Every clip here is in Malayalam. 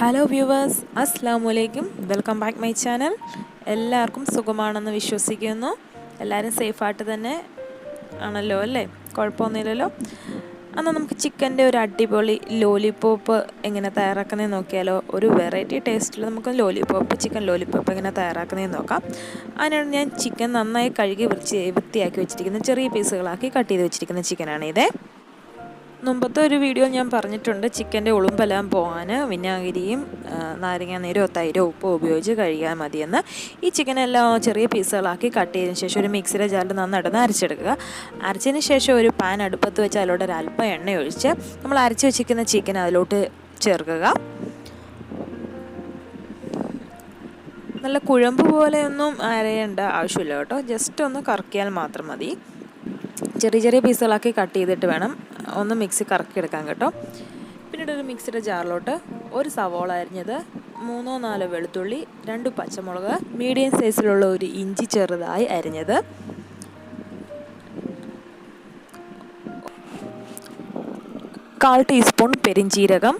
ഹലോ വ്യൂവേഴ്സ് അസ്സാം വലൈക്കും വെൽക്കം ബാക്ക് മൈ ചാനൽ എല്ലാവർക്കും സുഖമാണെന്ന് വിശ്വസിക്കുന്നു. എല്ലാവരും സേഫായിട്ട് തന്നെ ആണല്ലോ അല്ലേ? കുഴപ്പമൊന്നുമില്ലല്ലോ. എന്നാൽ നമുക്ക് ചിക്കന്റെ ഒരു അടിപൊളി ലോലിപോപ്പ് എങ്ങനെ തയ്യാറാക്കുന്നതെന്ന് നോക്കിയാലോ. ഒരു വെറൈറ്റി ടേസ്റ്റിൽ നമുക്ക് ലോലിപോപ്പ് ചിക്കൻ ലോലിപോപ്പ് എങ്ങനെ തയ്യാറാക്കുന്നതെന്ന് നോക്കാം. അതിനാണ് ഞാൻ ചിക്കൻ നന്നായി കഴുകി വൃത്തി വൃത്തിയാക്കി വെച്ചിരിക്കുന്ന ചെറിയ പീസുകളാക്കി കട്ട് ചെയ്ത് വെച്ചിരിക്കുന്ന ചിക്കനാണ് ഇതേ മുമ്പത്തെ ഒരു വീഡിയോ ഞാൻ പറഞ്ഞിട്ടുണ്ട് ചിക്കന്റെ ഉളുമ്പെല്ലാം പോകാൻ വിനാഗിരിയും നാരങ്ങ നീരോ തൈരോ ഉപ്പോ ഉപയോഗിച്ച് കഴുകിയാൽ മതിയെന്ന്. ഈ ചിക്കനെല്ലാം ചെറിയ പീസുകളാക്കി കട്ട് ചെയ്തതിന് ശേഷം ഒരു മിക്സിയുടെ ജാറിൽ നന്നായിട്ടൊന്ന് അരച്ചെടുക്കുക. അരച്ചതിന് ശേഷം ഒരു പാൻ അടുപ്പത്ത് വെച്ച് അതിലോട്ട് ഒരു അല്പം എണ്ണ ഒഴിച്ച് നമ്മൾ അരച്ച് വെച്ചിരിക്കുന്ന ചിക്കൻ അതിലോട്ട് ചേർക്കുക. നല്ല കുഴമ്പ് പോലെയൊന്നും അരയേണ്ട ആവശ്യമില്ല കേട്ടോ. ജസ്റ്റ് ഒന്ന് കറക്കിയാൽ മാത്രം മതി. ചെറിയ ചെറിയ പീസുകളാക്കി കട്ട് ചെയ്തിട്ട് വേണം ഒന്ന് മിക്സി കറക്കിയെടുക്കാൻ കേട്ടോ. പിന്നീട് ഒരു മിക്സിയുടെ ജാറിലോട്ട് ഒരു സവോള അരിഞ്ഞത് മൂന്നോ നാലോ വെളുത്തുള്ളി രണ്ട് പച്ചമുളക് മീഡിയം സൈസിലുള്ള ഒരു ഇഞ്ചി ചെറുതായി അരിഞ്ഞത്. കാൽ ടീസ്പൂൺ പെരിഞ്ചീരകം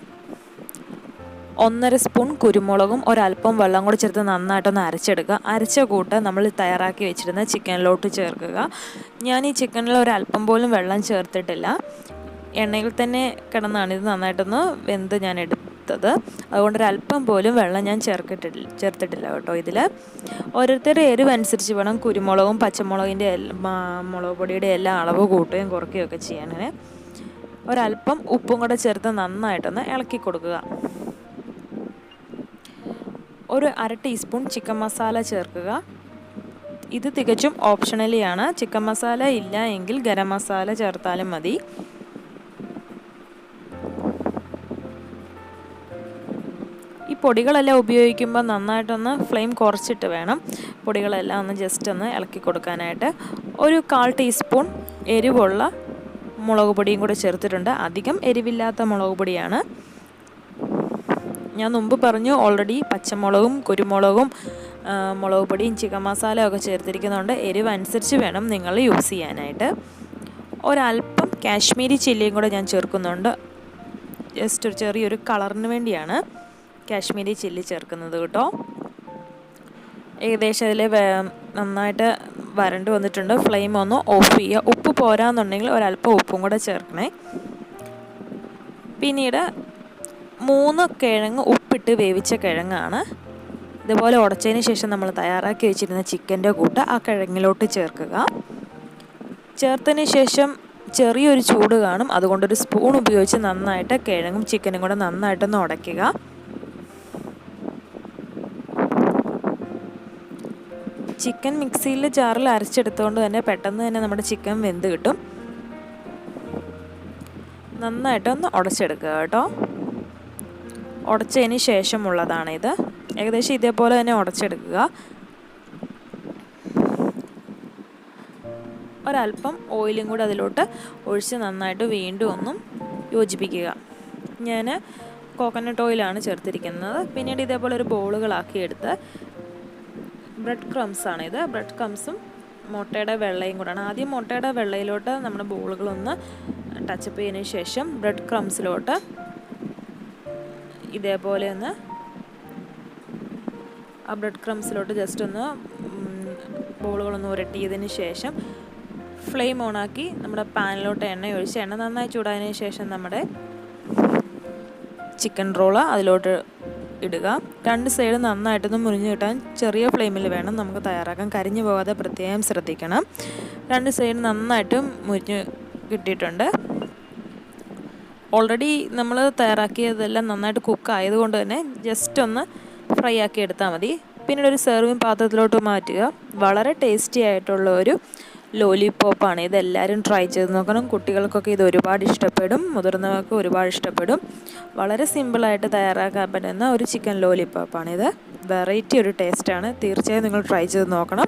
ഒന്നര സ്പൂൺ കുരുമുളകും ഒരല്പം വെള്ളം കൂടി ചേർത്ത് നന്നായിട്ടൊന്ന് അരച്ചെടുക്കുക. അരച്ച കൂട്ട് നമ്മൾ തയ്യാറാക്കി വെച്ചിരുന്ന ചിക്കനിലോട്ട് ചേർക്കുക. ഞാൻ ഈ ചിക്കനിൽ ഒരല്പം പോലും വെള്ളം ചേർത്തിട്ടില്ല. എണ്ണയിൽ തന്നെ കിടന്നാണ് ഇത് നന്നായിട്ടൊന്ന് വെന്ത് ഞാൻ എടുത്തത്. അതുകൊണ്ട് ഒരല്പം പോലും വെള്ളം ഞാൻ ചേർക്കിട്ടില്ല ചേർത്തിട്ടില്ല കേട്ടോ ഇതിൽ ഓരോരുത്തരുടെ എരിവ് അനുസരിച്ച് വേണം കുരുമുളകും പച്ചമുളകിന്റെ മുളക് പൊടിയുടെ എല്ലാ അളവ് കൂട്ടുകയും കുറയ്ക്കുകയൊക്കെ ചെയ്യാൻ. ഒരല്പം ഉപ്പും കൂടെ ചേർത്ത് നന്നായിട്ടൊന്ന് ഇളക്കി കൊടുക്കുക. ഒരു അര ടീസ്പൂൺ ചിക്കൻ മസാല ചേർക്കുക. ഇത് തികച്ചും ഓപ്ഷണലിയാണ്. ചിക്കൻ മസാല ഇല്ല എങ്കിൽ ഗരം മസാല ചേർത്താലും മതി. ഈ പൊടികളെല്ലാം ഉപയോഗിക്കുമ്പോൾ നന്നായിട്ടൊന്ന് ഫ്ലെയിം കുറച്ചിട്ട് വേണം. പൊടികളെല്ലാം ഒന്ന് ജസ്റ്റ് ഒന്ന് ഇളക്കി കൊടുക്കാനായിട്ട്. ഒരു കാൽ ടീസ്പൂൺ എരിവുള്ള മുളക് പൊടിയും കൂടെ ചേർത്തിട്ടുണ്ട്. അധികം എരിവില്ലാത്ത മുളക് പൊടിയാണ്. ഞാൻ മുമ്പ് പറഞ്ഞു ഓൾറെഡി പച്ചമുളകും കുരുമുളകും മുളക് പൊടിയും ചിക്കൻ മസാല ഒക്കെ ചേർത്തിരിക്കുന്നുണ്ട്. എരിവ് അനുസരിച്ച് വേണം നിങ്ങൾ യൂസ് ചെയ്യാനായിട്ട്. ഒരല്പം കാശ്മീരി ചില്ലിയും കൂടെ ഞാൻ ചേർക്കുന്നുണ്ട്. ജസ്റ്റ് ഒരു ചെറിയൊരു കളറിന് വേണ്ടിയാണ് കാശ്മീരി ചില്ലി ചേർക്കുന്നത് കേട്ടോ. ഏകദേശം അതിൽ നന്നായിട്ട് വരണ്ട് വന്നിട്ടുണ്ട്. ഫ്ലെയിം ഒന്ന് ഓഫ് ചെയ്യുക ഉപ്പ് പോരാന്നുണ്ടെങ്കിൽ ഒരല്പം ഉപ്പും കൂടെ ചേർക്കണേ. പിന്നീട് മൂന്ന് കിഴങ്ങ് ഉപ്പിട്ട് വേവിച്ച കിഴങ്ങാണ്. ഇതുപോലെ ഉടച്ചതിന് ശേഷം നമ്മൾ തയ്യാറാക്കി വെച്ചിരുന്ന ചിക്കന്റെ കൂട്ട് ആ കിഴങ്ങിലോട്ട് ചേർക്കുക. ചേർത്തതിന് ശേഷം ചെറിയൊരു ചൂട് കാണും. അതുകൊണ്ടൊരു സ്പൂൺ ഉപയോഗിച്ച് നന്നായിട്ട് കിഴങ്ങും ചിക്കനും കൂടെ നന്നായിട്ടൊന്ന് ഉടയ്ക്കുക. ചിക്കൻ മിക്സിയിൽ ജാറിൽ അരച്ചെടുത്തുകൊണ്ട് തന്നെ പെട്ടെന്ന് തന്നെ നമ്മുടെ ചിക്കൻ വെന്ത് കിട്ടും. നന്നായിട്ടൊന്ന് ഉടച്ചെടുക്കുക കേട്ടോ. ഉടച്ചതിന് ശേഷമുള്ളതാണ് ഇത്. ഏകദേശം ഇതേപോലെ തന്നെ ഉടച്ചെടുക്കുക. ഒരല്പം ഓയിലും കൂടി അതിലോട്ട് ഒഴിച്ച് നന്നായിട്ട് വീണ്ടും ഒന്നും യോജിപ്പിക്കുക. ഞാൻ കോക്കനട്ട് ഓയിലാണ് ചേർത്തിരിക്കുന്നത്. പിന്നീട് ഇതേപോലെ ഒരു ബോളുകളാക്കി എടുത്ത് ബ്രെഡ് ക്രംസ് ആണ് ഇത്. ബ്രെഡ് ക്രംസും മുട്ടയുടെ വെള്ളയും കൂടാണ് ആദ്യം മുട്ടയുടെ വെള്ളയിലോട്ട് നമ്മുടെ ബോളുകളൊന്ന് ടച്ചപ്പ് ചെയ്തതിന് ശേഷം ബ്രെഡ് ക്രംസിലോട്ട് ഇതേപോലെ ഒന്ന് ആ ബ്രെഡ് ക്രംസിലോട്ട് ജസ്റ്റ് ഒന്ന് ബോളുകളൊന്ന് ഉരട്ടിയതിന് ശേഷം ഫ്ലെയിം ഓണാക്കി നമ്മുടെ പാനിലോട്ട് എണ്ണ ഒഴിച്ച് എണ്ണ നന്നായി ചൂടായതിന് ശേഷം നമ്മുടെ ചിക്കൻ റോൾ അതിലോട്ട് ഇടുക. രണ്ട് സൈഡ് നന്നായിട്ടൊന്ന് മുറിഞ്ഞ് കിട്ടാൻ ചെറിയ ഫ്ലെയിമിൽ വേണം നമുക്ക് തയ്യാറാക്കാൻ. കരിഞ്ഞു പോകാതെ പ്രത്യേകം ശ്രദ്ധിക്കണം. രണ്ട് സൈഡ് നന്നായിട്ടും മുരിഞ്ഞ് കിട്ടിയിട്ടുണ്ട്. ഓൾറെഡി നമ്മൾ തയ്യാറാക്കിയതെല്ലാം നന്നായിട്ട് കുക്ക് ആയതുകൊണ്ട് തന്നെ ജസ്റ്റ് ഒന്ന് ഫ്രൈ ആക്കി എടുത്താൽ മതി. പിന്നീട് ഒരു സെർവിങ് പാത്രത്തിലോട്ട് മാറ്റുക. വളരെ ടേസ്റ്റി ആയിട്ടുള്ള ഒരു ലോലിപോപ്പാണ് ഇതെല്ലാവരും ട്രൈ ചെയ്ത് നോക്കണം. കുട്ടികൾക്കൊക്കെ ഇത് ഒരുപാട് ഇഷ്ടപ്പെടും. മുതിർന്നവർക്ക് ഒരുപാട് ഇഷ്ടപ്പെടും. വളരെ സിമ്പിളായിട്ട് തയ്യാറാക്കാൻ പറ്റുന്ന ഒരു ചിക്കൻ ലോലിപോപ്പാണിത് വെറൈറ്റി ഒരു ടേസ്റ്റാണ്. തീർച്ചയായും നിങ്ങൾ ട്രൈ ചെയ്ത് നോക്കണം.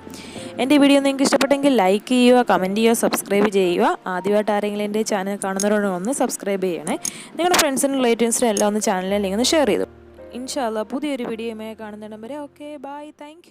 എന്റെ വീഡിയോ നിങ്ങൾക്ക് ഇഷ്ടപ്പെട്ടെങ്കിൽ ലൈക്ക് ചെയ്യുക കമന്റ് ചെയ്യുക സബ്സ്ക്രൈബ് ചെയ്യുക. ആദ്യമായിട്ട് ആരെങ്കിലും എന്റെ ചാനൽ കാണുന്നവരോട് ഒന്ന് സബ്സ്ക്രൈബ് ചെയ്യണേ. നിങ്ങളുടെ ഫ്രണ്ട്സിനും റിലേറ്റീവ്സിനും എല്ലാം ഒന്ന് ചാനലിൽ ലിങ്ക് ഒന്ന് ഷെയർ ചെയ്തു. ഇൻഷാല്ല പുതിയൊരു വീഡിയോയുമായി കാണുന്നിടം വരെ ഓക്കെ ബൈ. താങ്ക്